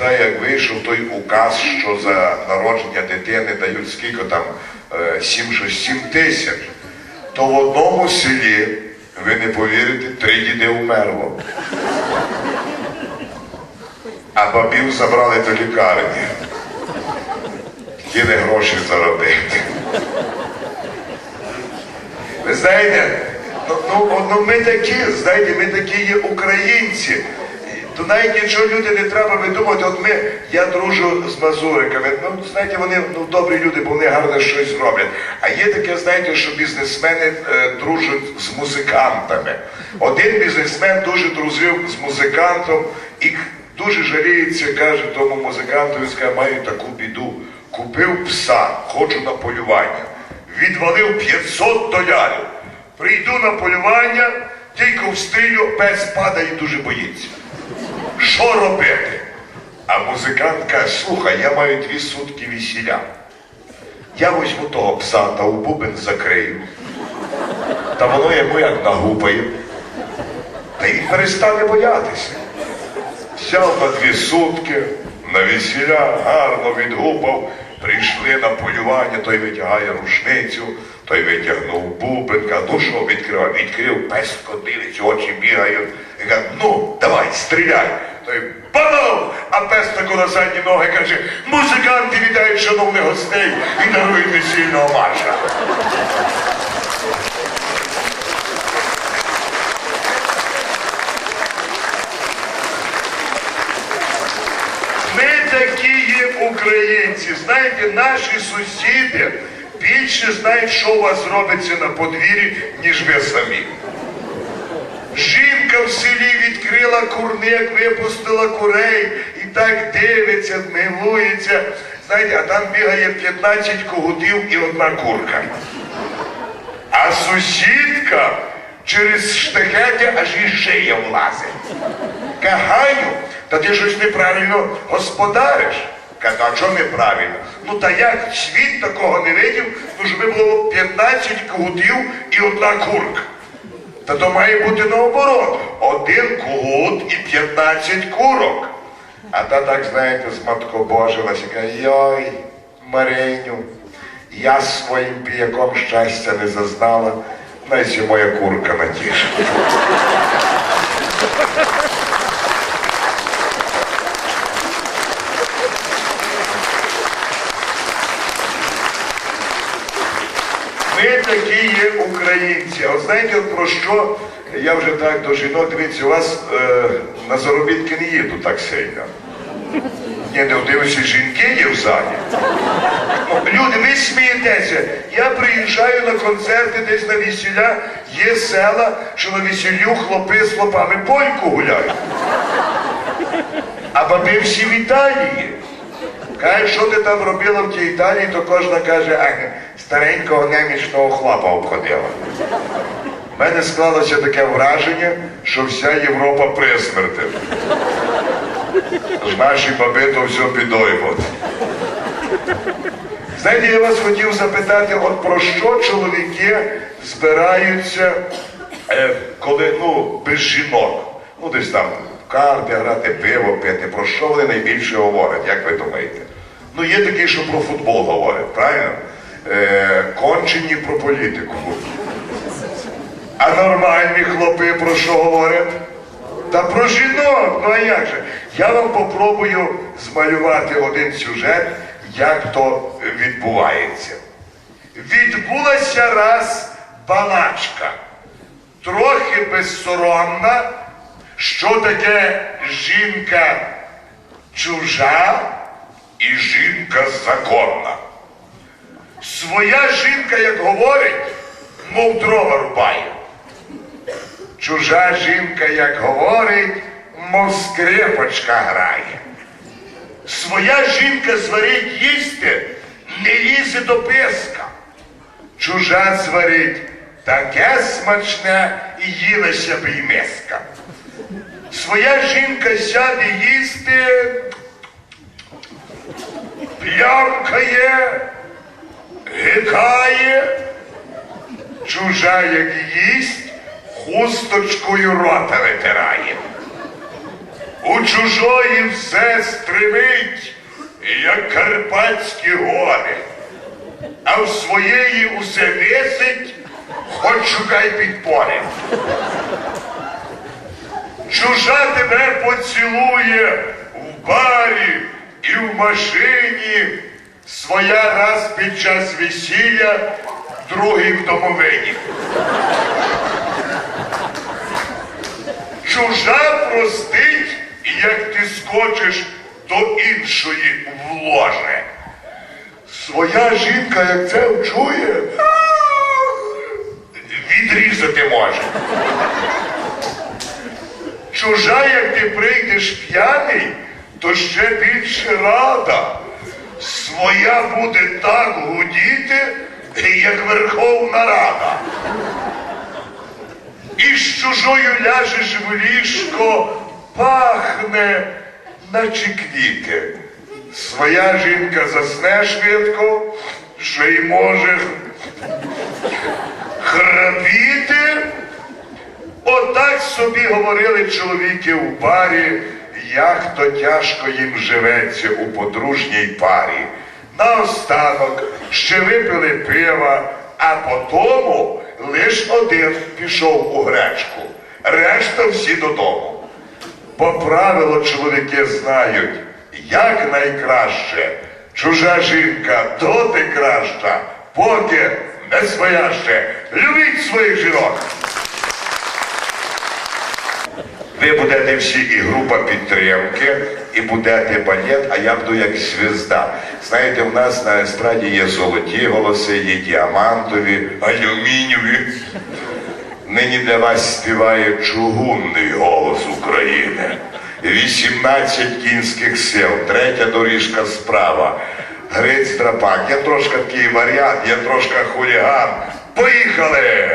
пам'ятаю, як вийшов той указ, що за народження дитини дають скільки там, е, сім, щось, сім тисяч, то в одному селі, ви не повірите, три діди вмерло. А бабів забрали до лікарні. Хотіли гроші заробити. Ви знаєте, ну, ну, ну ми такі, знаєте, ми такі є українці. То навіть нічого люди не треба видумати. От ми, я дружу з мазуриками. Ну, знаєте, вони ну, добрі люди, бо вони гарно щось роблять. А є таке, знаєте, що бізнесмени е, дружать з музикантами. Один бізнесмен дуже дружив з музикантом і дуже жаліється, каже тому музиканту, він скаже, маю таку біду. Купив пса, хочу на полювання. Відвалив 500 долярів. Прийду на полювання, тільки встрілю, пес падає і дуже боїться. Що робити? А музикант каже, слухай, я маю дві сутки весіля. Я візьму того пса та у бубен закрию. Та воно йому як нагупає. Та він перестане боятися. Взяв на дві сутки, на весіля, гарно відгупав, прийшли на полювання, той витягає рушницю, той витягнув бубен, каже, ну що, відкривав, відкрив, пеsko дивиться, очі бігають. І каже, ну, давай, стріляй. Той бам! А пес тако на задні ноги каже, музиканти вітають шановних гостей і дарують весільного марша. Ми такі є українці. Знаєте, наші сусіди більше знають, що у вас робиться на подвір'ї, ніж ви самі. Жінка в селі відкрила курник, випустила курей і так дивиться, милується. Знаєте, а там бігає 15 когутів і одна курка. А сусідка через штахети аж і шия влазить. Кагаю, та ти щось неправильно господариш. Каже, а чого неправильно? Ну та як світ такого не видів, ну щоб було 15 кугутів і одна курка. Та то має бути наоборот. Один кугут і 15 курок. А та так, знаєте, зматкобожилася, каже, йой, Мариню, я своїм піяком щастя не зазнала, найся моя курка натішить. Ми такі є українці. От знаєте, про що я вже так до жінок, дивіться, у вас е, на заробітки не їду так сильно. Ні, не дивлюся, жінки є в залі. Ну, Люди, ви смієтеся. Я приїжджаю на концерти десь на весілля, є села, що на весіллю хлопи з хлопами польку гуляють. А баби всі в Італії. Каже, що ти там робила в тій Італії, то кожна каже, а старенького немічного хлопа обходила. У мене склалося таке враження, що вся Європа присмерти. Наші баби то все підоймуть. Знаєте, я вас хотів запитати, от про що чоловіки збираються, е, коли ну, без жінок. Ну, десь там в карти грати, пиво пити. Про що вони найбільше говорять, як ви думаєте? Ну, є такі, що про футбол говорять, правильно? Е, кончені про політику. А нормальні хлопи про що говорять? Та про жінок, ну а як же? Я вам попробую змалювати один сюжет, як то відбувається. Відбулася раз балачка, трохи безсоромна, що таке жінка чужа і жінка законна. Своя жінка, як говорить, мов дрова рубає. Чужа жінка, як говорить, мов скрипочка грає. Своя жінка зварить їсти, не лізе до писка. Чужа зварить таке смачне і їлася б і миска. Своя жінка сяде їсти, плямкає, гикає, чужа, як їсть, хусточкою рота витирає. У чужої все стримить, як Карпатські гори, а в своєї усе висить, хоч шукай підпори. Чужа тебе поцілує в барі і в машині, своя раз під час весілля, другий в домовині. Чужа простить, як ти скочиш до іншої в ложе. Своя жінка, як це вчує, відрізати може. Чужа, як ти прийдеш п'яний, то ще більше рада. Своя буде так гудіти, як Верховна Рада. І з чужою ляжеш в ліжко, пахне, наче квіти. Своя жінка засне швидко, що й може храпіти. Отак собі говорили чоловіки в барі, як то тяжко їм живеться у подружній парі. Наостанок ще випили пива, а потому лиш один пішов у гречку, решта всі додому. По правилу чоловіки знають, як найкраще. Чужа жінка доти краща, поки не своя ще. Любіть своїх жінок. Ви будете всі і група підтримки, і будете балет, а я буду як звізда. Знаєте, у нас на естраді є золоті голоси, є діамантові, алюмінієві. Нині для вас співає чугунний голос України. 18 кінських сил, третя доріжка справа. Гриць Драпак. Я трошки такий варіант, я трошки хуліган. Поїхали!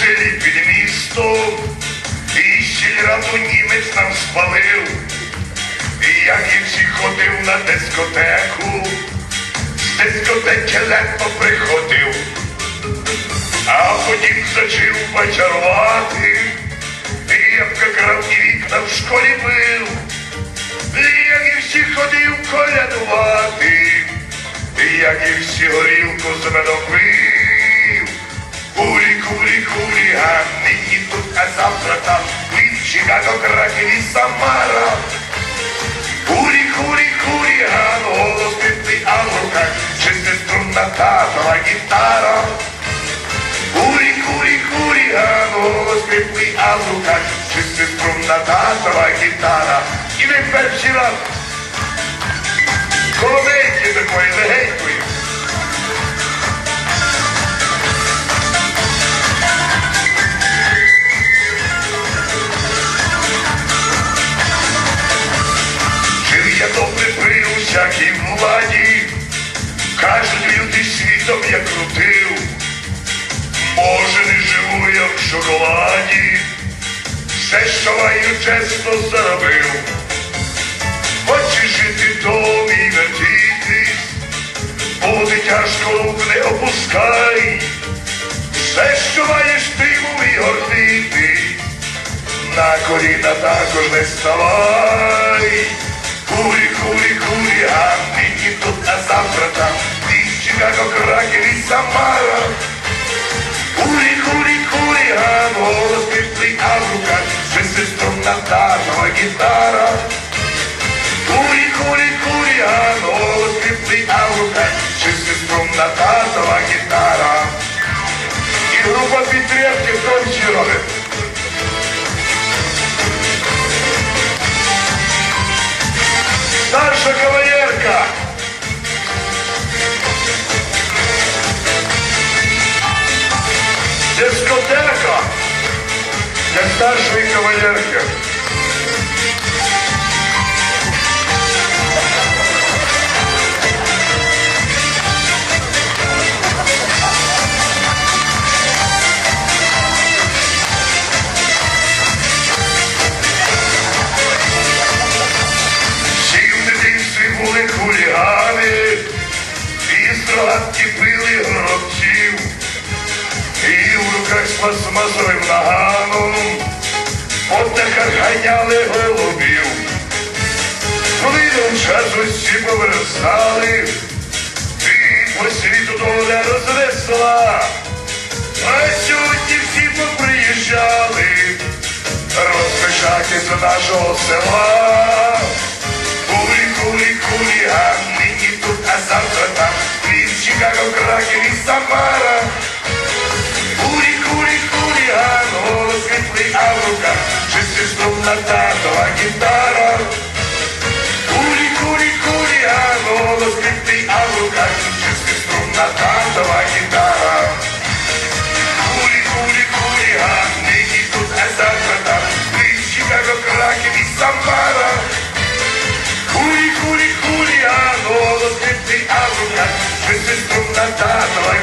Родився під містом, і сільраду німець нам спалив. І як і всі ходив на дискотеку, з дискотеки легко приходив, а потім зачив почарувати, і я вкрав і вікна в школі бив, і як і всі ходив колядувати, і як і всі горілку з медом. Кулі, кулі, кулі, а нині тут, а завтра там, від Чикаго, Краків і Самара. Кулі, кулі, кулі, ган, голос пітний, а в руках шестиструнна татова гітара. Кулі, кулі, кулі, ган, голос пітний, а в руках шестиструнна татова гітара. І ви перший раз коломейки я все, що маю, чесно заробив. Хочеш жити домі і вертітись, буде тяжко рук не опускай. Все, що маєш ти, і гордитись. На коліна також не ставай. Курі, курі, курі, а нині тут, а завтра там. Ти Чикаго, Краків і Самара. Шестиструнна гитара. Кури, кури, кури, а голос пішлий, а в руках шестиструнна татова гітара. І група підтримки в тому робить. Старша кавалерка. Для старший кавалерки. З мазовим наганом, по ганяли голубів. Плином часу всі повиростали, і по світу доля рознесла. А сьогодні всі поприїжджали, розпишати до нашого села. Кулі, кулі, кулі, а нині тут, а завтра там, Львів, Чикаго, Краків і Самара. Шестиструнна татова гітара. Кулі, кулі, кулі, а голос світлий, а в руках шестиструнна татова гітара. Кулі, кулі, кулі, а нині тут, а завтра там, Львів, Чикаго, Краків і Самара. Кулі, кулі, кулі, а голос світлий, а в руках шестиструнна татова